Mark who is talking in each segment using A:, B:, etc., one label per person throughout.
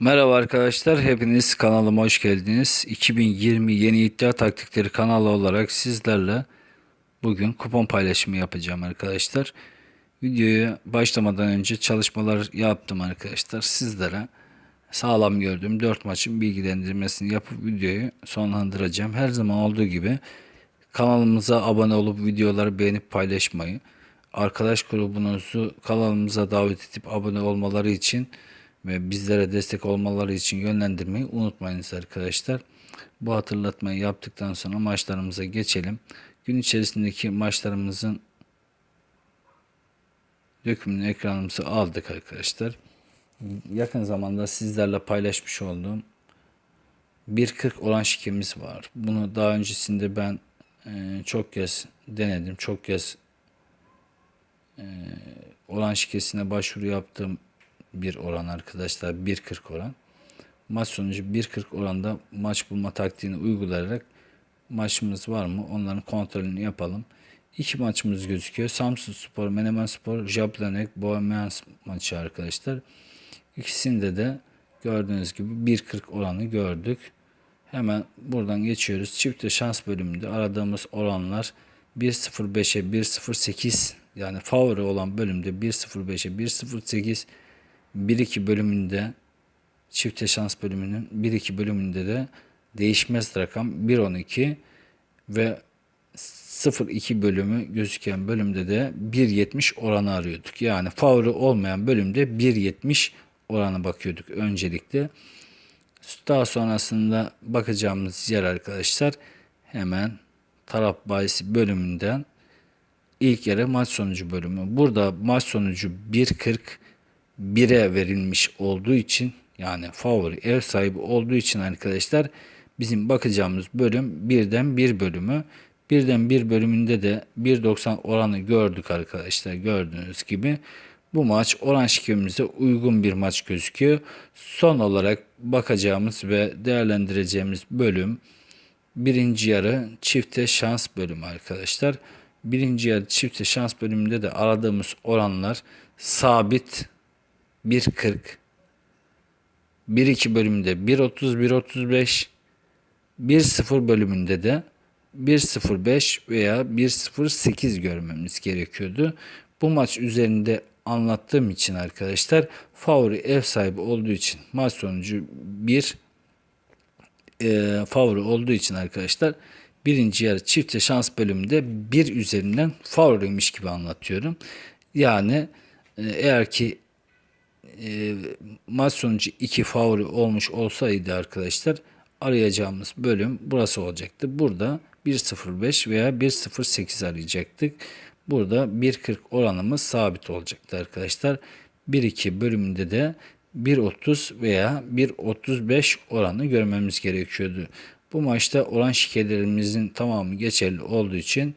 A: Merhaba arkadaşlar, hepiniz kanalıma hoş geldiniz. 2020 Yeni İddia Taktikleri kanalı olarak sizlerle bugün kupon paylaşımı yapacağım arkadaşlar. Videoya başlamadan önce çalışmalar yaptım arkadaşlar. Sizlere sağlam gördüğüm 4 maçın bilgilendirmesini yapıp videoyu sonlandıracağım. Her zaman olduğu gibi kanalımıza abone olup videoları beğenip paylaşmayı, arkadaş grubunuzu kanalımıza davet edip abone olmaları için ve bizlere destek olmaları için yönlendirmeyi unutmayınız arkadaşlar. Bu hatırlatmayı yaptıktan sonra maçlarımıza geçelim. Gün içerisindeki maçlarımızın dökümünü ekranımıza aldık arkadaşlar. Yakın zamanda sizlerle paylaşmış olduğum 1.40 oran şikemiz var. Bunu daha öncesinde ben e, çok kez denedim. Çok kez e, oran şikesine başvuru yaptım bir oran arkadaşlar 1.40 oran. Maç sonucu 1.40 oranda maç bulma taktiğini uygulayarak maçımız var mı onların kontrolünü yapalım. İki maçımız gözüküyor. Samsun Spor, Menemen Spor, Jablanek, Bohemians maçı arkadaşlar. İkisinde de gördüğünüz gibi 1.40 oranı gördük. Hemen buradan geçiyoruz. Çifte şans bölümünde aradığımız oranlar 1.05'e 1.08 yani favori olan bölümde 1.05'e 1.08 1-2 bölümünde çifte şans bölümünün 1-2 bölümünde de değişmez rakam 1-12 ve 0-2 bölümü gözüken bölümde de 1.70 oranı arıyorduk. Yani favori olmayan bölümde 1.70 oranı bakıyorduk öncelikle. Daha sonrasında bakacağımız yer arkadaşlar hemen taraf bahisi bölümünden ilk yere maç sonucu bölümü. Burada maç sonucu 1.40 1'e verilmiş olduğu için yani favori ev sahibi olduğu için arkadaşlar bizim bakacağımız bölüm birden bir bölümü. Birden bir bölümünde de 1.90 oranı gördük arkadaşlar gördüğünüz gibi. Bu maç oran şikemize uygun bir maç gözüküyor. Son olarak bakacağımız ve değerlendireceğimiz bölüm birinci yarı çifte şans bölümü arkadaşlar. Birinci yarı çifte şans bölümünde de aradığımız oranlar sabit 1.40 1-2 bölümünde 1.30 1.35 1.0 bölümünde de 1.05 veya 1.08 görmemiz gerekiyordu. Bu maç üzerinde anlattığım için arkadaşlar favori ev sahibi olduğu için maç sonucu 1 e, favori olduğu için arkadaşlar birinci yarı çifte şans bölümünde 1 üzerinden favoriymiş gibi anlatıyorum. Yani e, eğer ki e, maç sonucu 2 favori olmuş olsaydı arkadaşlar arayacağımız bölüm burası olacaktı. Burada 1.05 veya 1.08 arayacaktık. Burada 1.40 oranımız sabit olacaktı arkadaşlar. 1.2 bölümünde de 1.30 veya 1.35 oranı görmemiz gerekiyordu. Bu maçta oran şikelerimizin tamamı geçerli olduğu için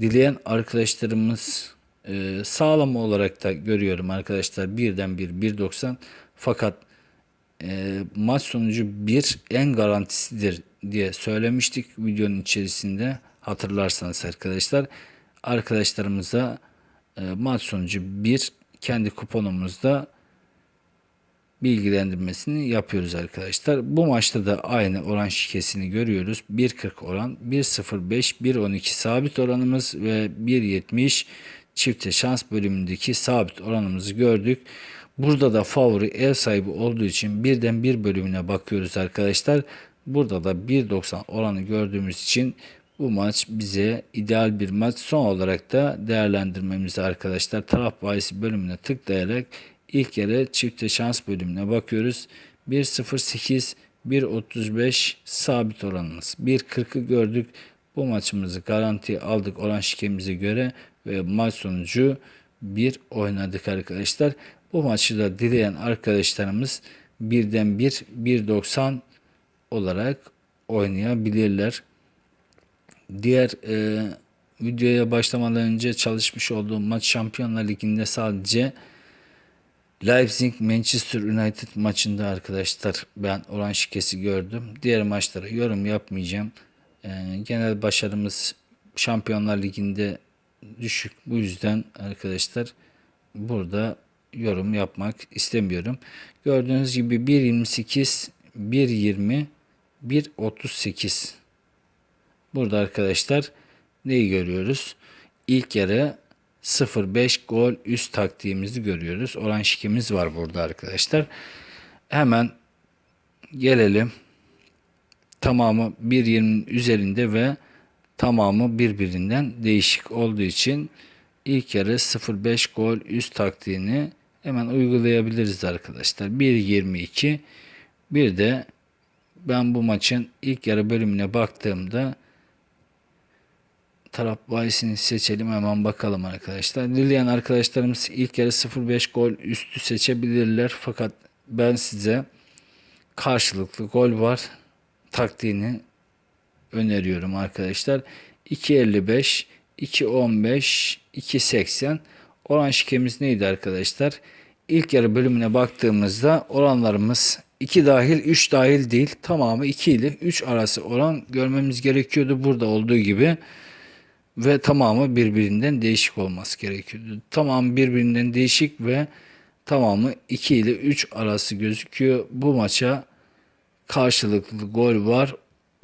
A: dileyen arkadaşlarımız e, sağlam olarak da görüyorum arkadaşlar birden bir 1.90 fakat e, maç sonucu bir en garantisidir diye söylemiştik videonun içerisinde hatırlarsanız arkadaşlar arkadaşlarımıza e, maç sonucu bir kendi kuponumuzda bilgilendirmesini yapıyoruz arkadaşlar. Bu maçta da aynı oran şikesini görüyoruz. 1.40 oran, 1.05, 1.12 sabit oranımız ve 1.70 çifte şans bölümündeki sabit oranımızı gördük. Burada da favori ev sahibi olduğu için birden bir bölümüne bakıyoruz arkadaşlar. Burada da 1.90 oranı gördüğümüz için bu maç bize ideal bir maç. Son olarak da değerlendirmemizi arkadaşlar taraf bahisi bölümüne tıklayarak ilk yere çifte şans bölümüne bakıyoruz. 1.08 1.35 sabit oranımız. 1.40'ı gördük. Bu maçımızı garanti aldık oran şikemize göre ve maç sonucu bir oynadık arkadaşlar. Bu maçı da dileyen arkadaşlarımız birden bir 1.90 olarak oynayabilirler. Diğer e, videoya başlamadan önce çalışmış olduğum maç Şampiyonlar Ligi'nde sadece Leipzig Manchester United maçında arkadaşlar ben oran şikesi gördüm. Diğer maçlara yorum yapmayacağım. E, genel başarımız Şampiyonlar Ligi'nde düşük. Bu yüzden arkadaşlar burada yorum yapmak istemiyorum. Gördüğünüz gibi 1.28, 1.20, 1.38. Burada arkadaşlar neyi görüyoruz? İlk yarı 0.5 gol üst taktiğimizi görüyoruz. Oran şikimiz var burada arkadaşlar. Hemen gelelim. Tamamı 1.20'nin üzerinde ve tamamı birbirinden değişik olduğu için ilk yarı 0.5 gol üst taktiğini hemen uygulayabiliriz arkadaşlar. 1.22 bir de ben bu maçın ilk yarı bölümüne baktığımda taraf bahisini seçelim hemen bakalım arkadaşlar. Lilian arkadaşlarımız ilk yarı 0.5 gol üstü seçebilirler fakat ben size karşılıklı gol var taktiğini öneriyorum arkadaşlar. 2.55, 2.15, 2.80 oran şikemiz neydi arkadaşlar? İlk yarı bölümüne baktığımızda oranlarımız 2 dahil 3 dahil değil tamamı 2 ile 3 arası oran görmemiz gerekiyordu burada olduğu gibi ve tamamı birbirinden değişik olması gerekiyordu. Tamamı birbirinden değişik ve tamamı 2 ile 3 arası gözüküyor. Bu maça karşılıklı gol var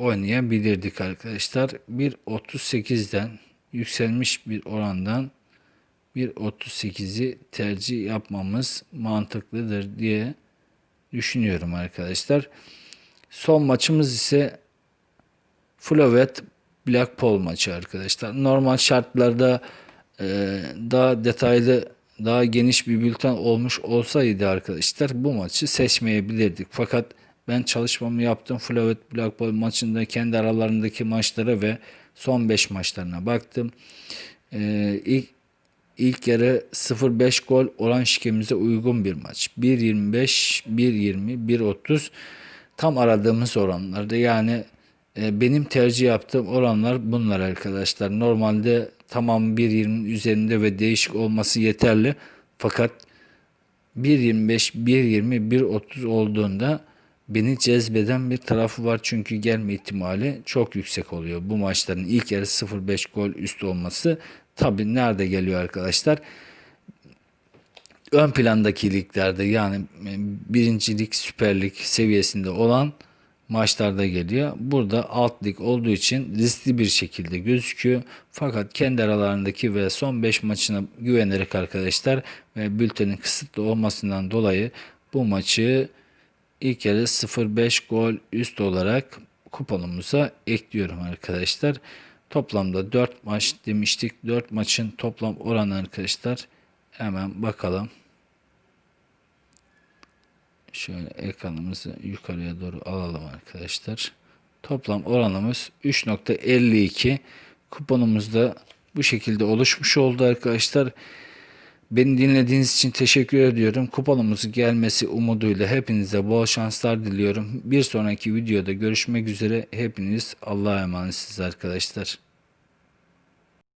A: oynayabilirdik arkadaşlar. 1.38'den yükselmiş bir orandan 1.38'i tercih yapmamız mantıklıdır diye düşünüyorum arkadaşlar. Son maçımız ise Flovet Blackpool maçı arkadaşlar. Normal şartlarda e, daha detaylı daha geniş bir bülten olmuş olsaydı arkadaşlar bu maçı seçmeyebilirdik. Fakat ben çalışmamı yaptım. Flovet Blackpool maçında kendi aralarındaki maçlara ve son 5 maçlarına baktım. Ee, ilk ilk yarı 0-5 gol oran şikemize uygun bir maç. 1.25, 1.20, 1.30 tam aradığımız oranlarda. Yani e, benim tercih yaptığım oranlar bunlar arkadaşlar. Normalde tamam 1.20'nin üzerinde ve değişik olması yeterli. Fakat 1.25, 1.20, 1.30 olduğunda beni cezbeden bir tarafı var çünkü gelme ihtimali çok yüksek oluyor. Bu maçların ilk yarı 0-5 gol üstü olması tabi nerede geliyor arkadaşlar? Ön plandaki liglerde yani birincilik, süperlik seviyesinde olan maçlarda geliyor. Burada alt lig olduğu için riskli bir şekilde gözüküyor. Fakat kendi aralarındaki ve son 5 maçına güvenerek arkadaşlar ve bültenin kısıtlı olmasından dolayı bu maçı ilk yarı 0.5 gol üst olarak kuponumuza ekliyorum arkadaşlar. Toplamda 4 maç demiştik. 4 maçın toplam oranı arkadaşlar. Hemen bakalım. Şöyle ekranımızı yukarıya doğru alalım arkadaşlar. Toplam oranımız 3.52. Kuponumuz da bu şekilde oluşmuş oldu arkadaşlar. Beni dinlediğiniz için teşekkür ediyorum. Kuponumuzun gelmesi umuduyla hepinize bol şanslar diliyorum. Bir sonraki videoda görüşmek üzere. Hepiniz Allah'a emanetsiniz arkadaşlar.